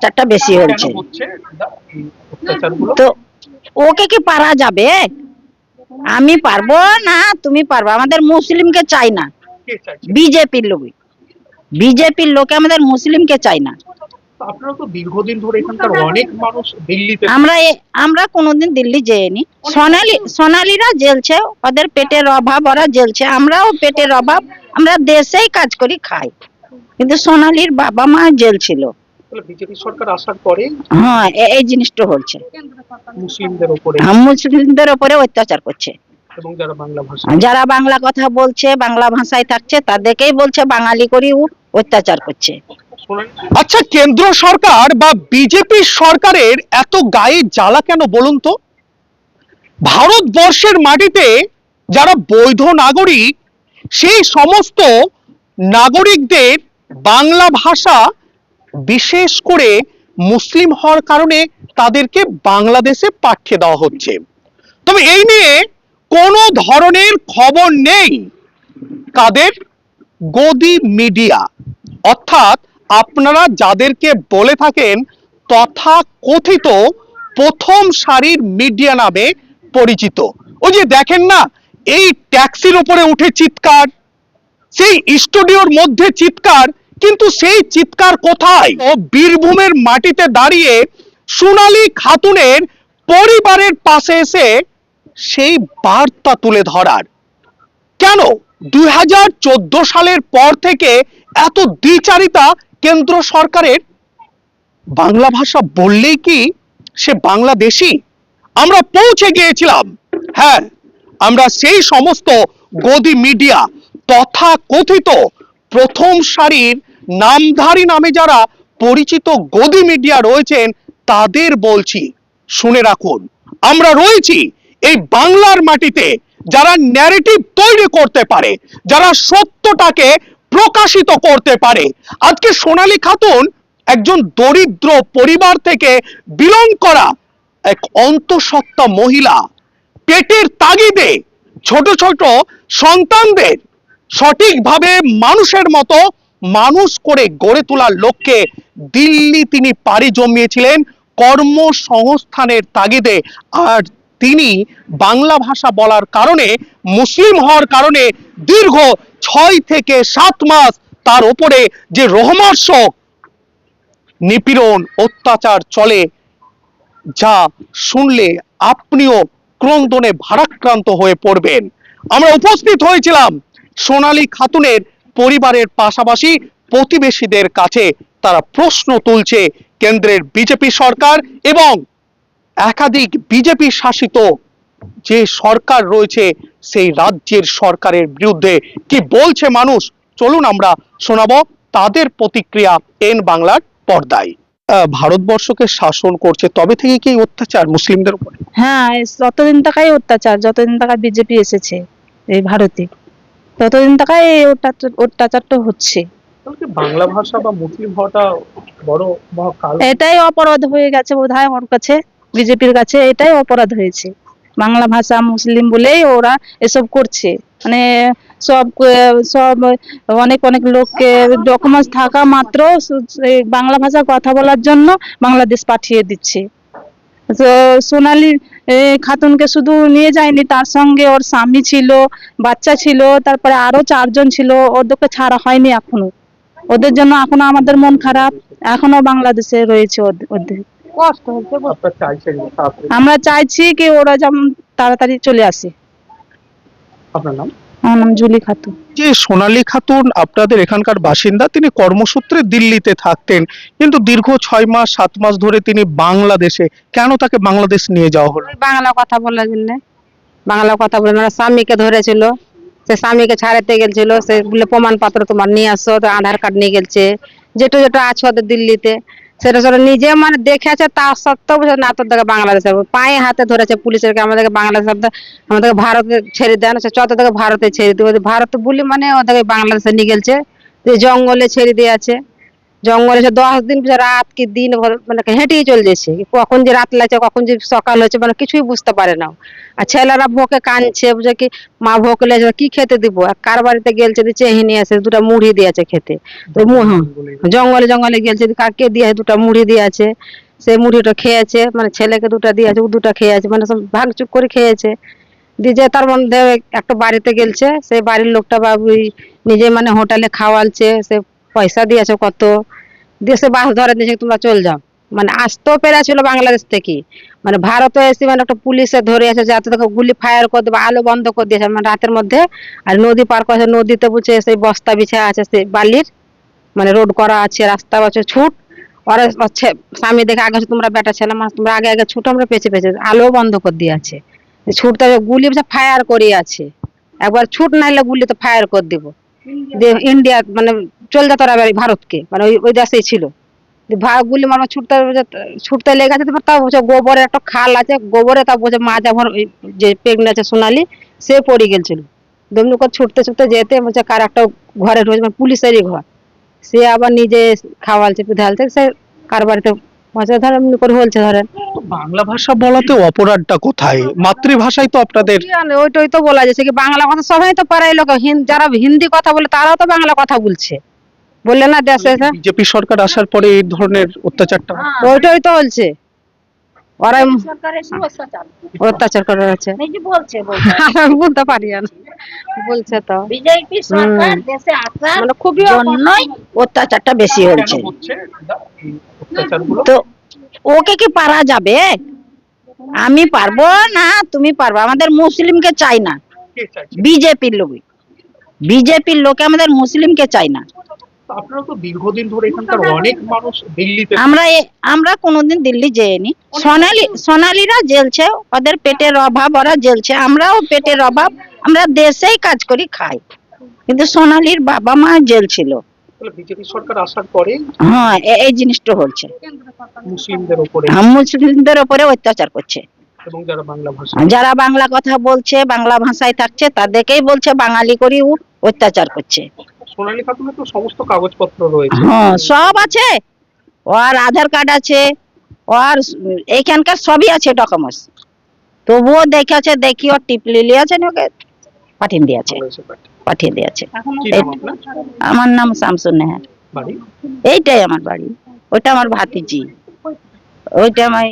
অত্যাচারটা বেশি হচ্ছে? তো ওকে কি পারা যাবে? আমি পারব না তুমি পারব। আমাদের মুসলিমকে চাই না। বিজেপির লোক। বিজেপির লোকে আমাদের মুসলিমকে চাই না। আমরা আমরা কোনোদিন দিল্লি যাইনি। সোনালি সোনালিরা জেলছে। ওদের পেটের অভাব ওরা জেলছে। আমরাও পেটের অভাব। আমরা দেশেই কাজ করি খাই। কিন্তু সোনালির বাবা মা জেল ছিল বিজেপি সরকার আসার পরে হ্যাঁ এই জিনিসটা হচ্ছে। মুসলিমদের উপরে। মুসলিমদের উপরে অত্যাচার করছে। এবং যারা বাংলা ভাষা যারা বাংলা কথা বলছে বাংলা ভাষায় থাকছে তাদেরকেই বলছে বাঙালি করি অত্যাচার করছে। আচ্ছা কেন্দ্র সরকার বা বিজেপি সরকারের এত গায়ে জ্বালা কেন বলুন তো? ভারতবর্ষের মাটিতে যারা বৈধ নাগরিক সেই সমস্ত নাগরিকদের বাংলা ভাষা বিশেষ করে মুসলিম হওয়ার কারণে তাদেরকে বাংলাদেশে পাঠিয়ে দেওয়া হচ্ছে। তবে এই নিয়ে কোনো ধরনের খবর নেই কাদের গদি মিডিয়া। অর্থাৎ আপনারা যাদেরকে বলে থাকেন তথা কথিত প্রথম সারির মিডিয়া নামে পরিচিত। ওই যে দেখেন না, এই ট্যাক্সির উপরে উঠে চিৎকার, সেই স্টুডিওর মধ্যে চিৎকার কিন্তু সেই চিৎকার কোথায়? ও বীরভূমের মাটিতে দাঁড়িয়ে সোনালী খাতুনের পরিবারের পাশে এসে সেই বার্তা তুলে ধরার। কেন দুই হাজার চোদ্দ সালের পর থেকে এত দ্বিচারিতা কেন্দ্র সরকারের? বাংলা ভাষা বললেই কি সে বাংলাদেশি? আমরা পৌঁছে গিয়েছিলাম। হ্যাঁ আমরা সেই সমস্ত গদি মিডিয়া তথা কথিত প্রথম সারির নামধারী নামে যারা পরিচিত গদি মিডিয়া রয়েছেন, তাদের বলছি, শুনে রাখুন। আমরা রয়েছি এই বাংলার মাটিতে যারা ন্যারেটিভ তৈরি করতে পারে, যারা সত্যটাকে প্রকাশিত করতে পারে। আজকে সোনালী খাতুন একজন দরিদ্র পরিবার থেকে বিলং করা এক অন্তঃসত্ত্বা মহিলা। পেটের তাগিদে ছোট ছোট সন্তানদের সঠিকভাবে মানুষের মতো মানুষ করে গড়ে তোলার লক্ষ্যে দিল্লি তিনি পাড়ি জমিয়েছিলেন কর্মসংস্থানের তাগিদে। আর তিনি বাংলা ভাষা বলার কারণে, মুসলিম হওয়ার কারণে দীর্ঘ ছয় থেকে সাত মাস তার ওপরে যে রোহমার্শক, নিপীড়ন, অত্যাচার চলে, যা শুনলে আপনিও ক্রন্দনে ভারাক্রান্ত হয়ে পড়বেন। আমরা উপস্থিত হয়েছিলাম সোনালী খাতুনের পরিবারের পাশাপাশি প্রতিবেশীদের কাছে তারা প্রশ্ন তুলছে কেন্দ্রের বিজেপি সরকার এবং একাধিক বিজেপি শাসিত যে সরকার রয়েছে সেই রাজ্যের সরকারের বিরুদ্ধে। কি বলছে মানুষ? চলুন আমরা শোনাবো তাদের প্রতিক্রিয়া এন বাংলার পর্দায়। ভারতবর্ষকে শাসন করছে তবে থেকে কি অত্যাচার মুসলিমদের উপরে? হ্যাঁ ততদিন টাকাই অত্যাচার, যতদিন টাকা বিজেপি এসেছে এই ভারতে ততদিন অত্যাচার- অত্যাচারটা হচ্ছে। বাংলা ভাষা বা মুসলিম হওয়াটা বড় এটাই অপরাধ হয়ে গেছে বোধ হয় ওর কাছে বিজেপির কাছে এটাই অপরাধ হয়েছে। বাংলা ভাষা মুসলিম বলেই ওরা এসব করছে। মানে সব সব অনেক অনেক লোককে ডকুমেন্টস থাকা মাত্র বাংলা ভাষা কথা বলার জন্য বাংলাদেশ পাঠিয়ে দিচ্ছে। সোনালী খাতুনকে শুধু নিয়ে যায়নি তার সঙ্গে ওর স্বামী ছিল বাচ্চা ছিল তারপরে আরও চারজন ছিল ওদেরকে ছাড়া হয়নি এখনও। ওদের জন্য এখনও আমাদের মন খারাপ এখনও বাংলাদেশে রয়েছে ওদ- ওদের। আমরা চাইছি কি ওরা যেমন তাড়াতাড়ি চলে আসে। আপনার নাম? আমার নাম জুলি খাতুন। যে সোনালী খাতুন আপনাদের এখানকার বাসিন্দা তিনি কর্মসূত্রে দিল্লিতে থাকতেন। কিন্তু দীর্ঘ ছয় মাস সাত মাস ধরে তিনি বাংলাদেশে কেন তাকে বাংলাদেশ নিয়ে যাওয়া হলো? বাংলা কথা বলার জন্য। বাংলা কথা বলে মানে স্বামীকে ধরেছিল সে স্বামীকে ছাড়াতে গেছিল সেগুলো প্রমাণপত্র তোমার নিয়ে আসো তো আধার কার্ড নিয়ে গেছে যেটা যেটা আছে দিল্লিতে। সেটা সেটা নিজে মানে দেখেছে তা সত্ত্বেও না, তোর দেখে বাংলাদেশে পায়ে হাতে ধরেছে পুলিশের আমাদেরকে বাংলাদেশ আমাদেরকে ভারতে ছেড়ে দেন চত থেকে ভারতে ছেড়ে দেবে। ভারত বলি মানে ওদেরকে বাংলাদেশে নিয়ে গেলছে জঙ্গলে ছেড়ে দিয়েছে। জঙ্গলে সে দশ দিন রাত কি দিন মানে হেঁটেই চলে যাচ্ছে কখন যে রাত লাগছে কখন যে সকাল হচ্ছে মানে কিছুই বুঝতে পারে না। আর ছেলেরা ভোকে কাঁদছে বুঝে কি মা ভোক লেগেছে কি খেতে দিব? আর কার বাড়িতে গেলছে চেহে নিয়ে আসে দুটা মুড়ি দিয়েছে খেতে। তো হ্যাঁ, জঙ্গলে জঙ্গলে গেলছে কাকে দিয়ে দুটা মুড়ি দিয়েছে সেই মুড়িটা খেয়েছে মানে ছেলেকে দুটা দিয়েছে ও দুটা খেয়েছে মানে সব ভাগচুক করে খেয়েছে। দিয়ে যে তার মধ্যে একটা বাড়িতে গেলছে সে বাড়ির লোকটা বাবুই নিজে মানে হোটেলে খাওয়ালছে সে পয়সা দিয়েছে কত? দিয়ে সে বাস ধরে দিয়েছে তোমরা চল যাও। মানে আসতেও পেরেছিল বাংলাদেশ থেকে। মানে ভারতে এসে মানে একটা পুলিশে ধরে আছে যাতে তোকে গুলি ফায়ার করে দেবে আলো বন্ধ করে দিয়েছে মানে রাতের মধ্যে। আর নদী পার করেছে নদীতে বুঝছে সেই বস্তা বিছা আছে সেই বালির। মানে রোড করা আছে রাস্তা আছে ছুট। ওরা হচ্ছে স্বামী দেখে আগে তোমরা বেটা ছেলে মানুষ তোমরা আগে আগে ছুট আমরা পেছে পেছে আলো বন্ধ করে দিয়েছে। ছুটতে হবে, গুলি ফায়ার করে আছে একবার ছুট নাইলে গুলি তো ফায়ার করে দিব। দিয়ে ইন্ডিয়া মানে চল ওরা এবার ভারতকে। মানে ওই ওই দেশেই ছিল। দিয়ে ভা- গুলি মারমা ছুটতে ছুটতে লেগে আছে তাও বলছে গোবরের একটা খাল আছে গোবরে তা বলছে মা যখন ওই যে প্রেগনেন্ট আছে সোনালি সে পড়ে গেছিল দমনি করে ছুটতে ছুটতে যেতে বলছে কার একটা ঘরে ঢুকেছে মানে পুলিশেরই ঘর। সে আবার নিজে খাওয়ালছে পিধালছে সে কার বাড়িতে বসে ধর এমনি করে বলছে ধরেন। বাংলা ভাষা বলাতে অপরাধটা কোথায়? মাতৃভাষাই তো আপনাদের ওইটাই তো বলা যাচ্ছে কি বাংলা কথা সবাই তো পারাই লোক যারা হিন্দি কথা বলে তারাও তো বাংলা কথা বলছে। বললে না দেশে এসে? বিজেপি সরকার আসার পরে এই ধরনের অত্যাচারটা? ওইটাই তো বলছে। ওরা অত্যাচার। অত্যাচার করে আছে এই যে বলছে বলছে। আমি বলতে পারি না। বলছে তো। বিজেপি সরকার দেশে আসার মানে খুবই জন্যই অত্যাচারটা বেশি হচ্ছে। তো ওকে কি পারা যাবে? আমি পারব না তুমি পারব। আমাদের মুসলিমকে চাই না। বিজেপির লোক। বিজেপির লোকে আমাদের মুসলিমকে চাই না। আপনারা তো দীর্ঘদিন ধরে এখানকার অনেক মানুষ দিল্লিতে আমরা আমরা কোনোদিন দিল্লি যাইনি। সোনালি সোনালিরা জেলছে ওদের পেটের অভাব ওরা জেলছে আমরাও পেটের অভাব আমরা দেশেই কাজ করি খাই। কিন্তু সোনালির বাবা মা জেল ছিল বিজেপি সরকার আসার পরে হ্যাঁ এই জিনিসটা হচ্ছে। মুসলিমদের উপরে মুসলিমদের উপরে অত্যাচার করছে। যারা বাংলা ভাষা যারা বাংলা কথা বলছে বাংলা ভাষায় থাকছে তাদেরকেই বলছে বাঙালি করি ও অত্যাচার করছে। সোনালী খাতুনের তো সমস্ত কাগজপত্র রয়েছে। হ্যাঁ সব আছে। ওর আধার কার্ড আছে ওর এইখানকার সবই আছে ডকুমেন্টস তবুও দেখেছে দেখি ওর টিপ লিলি আছে না ওকে পাঠিয়ে দিয়েছে। পাঠিয়ে। দিয়েছে। আমার নাম শামসুন নেহার। এইটাই আমার বাড়ি। ওইটা আমার ভাতিজি। ওইটা আমার